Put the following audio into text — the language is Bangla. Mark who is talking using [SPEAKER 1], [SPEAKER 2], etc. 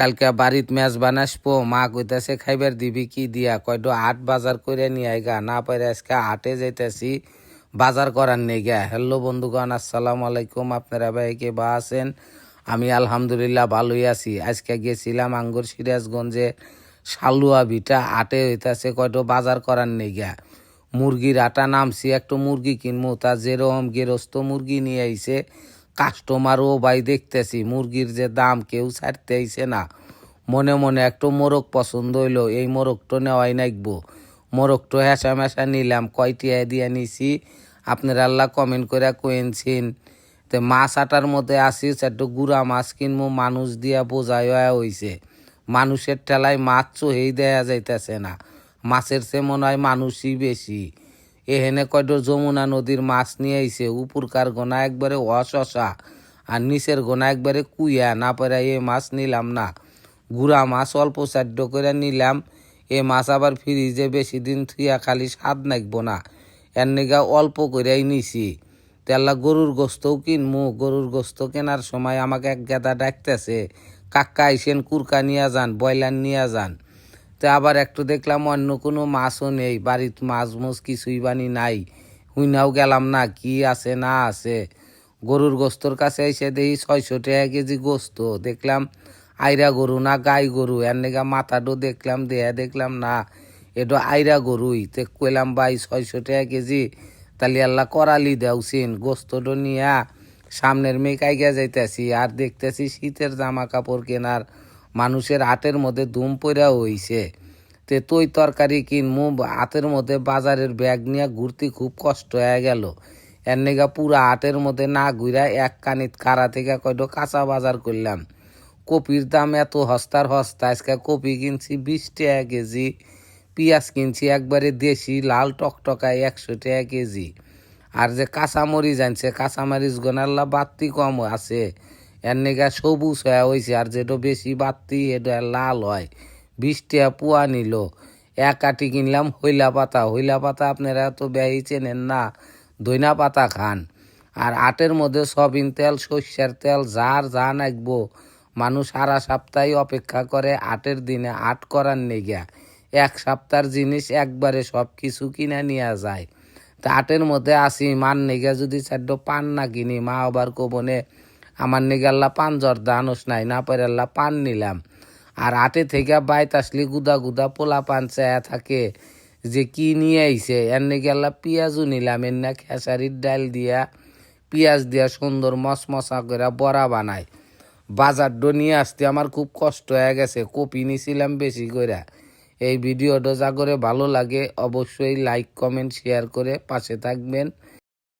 [SPEAKER 1] কালকে বাড়িত ম্যাচ বানাসবো মা কইতাছে, খাইবার দিবি কি দিয়া? কয়টো আট বাজার করে নিয়ে আইগা। না পারে আজকে হাটে যাইতাছি, বাজার করার নেই গা হ্যালো বন্ধুগণ, আসসালামু আলাইকুম। আপনারা ভাই কে বা আছেন? আমি আলহামদুলিল্লাহ ভালোই আছি। আজকে গেছিলাম আঙ্গুর সিরাজগঞ্জে। শালুয়া ভিটা আটে হইতাছে কয়টো বাজার করার নেই গা মুরগির আটা নামছি, একটু মুরগি কিনবো তা যেরকম গেরস্ত মুরগি নিয়ে আইছে কাস্টমারও ভাই দেখতেছি, মুরগির যে দাম কেউ ছাড়তে আইছে না। মনে মনে একটু মোরগ পছন্দ হইল, এই মোরগটো নেওয়াই নাকবো মোরগটো হেসা মেশা নিলাম কয়টিয়া দিয়া নিছি, আপনার আল্লাহ কমেন্ট করে কয়েনছেন তো মাছ আটার মধ্যে আসিস একটু গুড়া মাছ কিনবো মানুষ দিয়া বোঝাই হইছে। মানুষের ঠেলায় মাছ চোহেই দেয়া যাইতেছে না। মাছের চেয়ে মনে হয় মানুষই বেশি। এহেনে কয়টো যমুনা নদীর মাছ নিয়ে আইছে, উপরকার গোনা একবারে অশশা আর নিচের গোনা একবারে কুইয়া, না পারে এ মাছ নিলাম না। গুড়া মাছ অল্প চাদ্য করে নিলাম, এ মাছ আবার ফ্রিজে বেশি দিন থুইয়া খালি স্বাদ নাকবো না, এর নিগা অল্প করেই নিছি। তেল্লা গরুর গোস্তও কিনমু, গরুর গোস্ত কেনার সময় আমাকে এক গেদা ডাকতেছে কাক্কা আইসেন কুরকা নিয়ে যান, ব্রয়লার নিয়ে যান। তো আবার একটু দেখলাম অন্য কোনো মাছও নেই। বাড়িত মাছ মুছ কিছুই বানি নাই। হুইনাও গেলাম না, কি আছে না আছে। গরুর গোস্তর কাছে এসে দেখি ছয়শো টাকা কেজি গোস্ত। দেখলাম আইরা গরু না গাই গরু। এর নেগা মাথাটো দেখলাম, দেয়া দেখলাম না। এটা আইরা গরুই। তে কইলাম, ভাই, ছয়শো টাকা কেজি? তাহলে আল্লাহ করালি দেওছেন গোস্তটো নিয়া সামনের মেকাই গিয়া যাইতেছি। আর দেখতেছি শীতের জামা কাপড় কেনার মানুষের হাটের মধ্যে ধুম পইরা হইছে। তে তুই তরকারি কিনমু হাতের মধ্যে বাজারের ব্যাগ নিয়ে ঘুরতে খুব কষ্ট হয়ে গেল। এর নেগা পুরা হাটের মধ্যে না ঘুরা এক কানিত কারা থেকে কয়টো কাঁচা বাজার করলাম। কপির দাম এত হস্তার হস্তা, আজকে কপি কিনছি বিশ টাকা কেজি, পেঁয়াজ কিনছি একবারে দেশি, লাল টকটকায় একশো টাকা কেজি। আর যে কাঁচামরিচ আনছে, কাঁচামরিচ গোনাল্লা বাত্তি কম আছে। এর নিগা সবুজ হয়ে হয়েছে আর যেটা বেশি বাত্তি এটা লাল হয়। বিশ টাকা পুয়া নিল। এক আটি কিনলাম হইলা পাতা। হইলা পাতা আপনারা তো ব্যয় চেনেন না। দইনা পাতা খান। আর আটের মধ্যে সবিন তেল, সর্ষের তেল, যার যা নাকবো মানুষ সারা সপ্তাহে অপেক্ষা করে আটের দিনে আট করার নেগিয়া। এক সপ্তাহের জিনিস একবারে সব কিছু কিনে নিয়ে যায়। তা আটের মধ্যে আসি মান নেগা যদি চারটো পান না কিনি, মা আবার কবনে আমার নেগাল্লা পান জর্দা আনস নাই, না পারে আল্লাহ পান নিলাম। আর আটে থেকে বাইত আসলি গুদা গুদা পোলা পান চায়া থাকে, যে কি নিয়ে আইছে? এর নেগাল্লা পেঁয়াজও নিলাম, এর না খেসারির ডাল দিয়া, পেঁয়াজ দিয়া সুন্দর মশমশা করে বড়া বানায় বাজার নিয়ে আসতে আমার খুব কষ্ট হয়ে গেছে, কপি নিছিলাম বেশি করে এই ভিডিওটা যা করে ভালো লাগে, অবশ্যই লাইক কমেন্ট শেয়ার করে পাশে থাকবেন।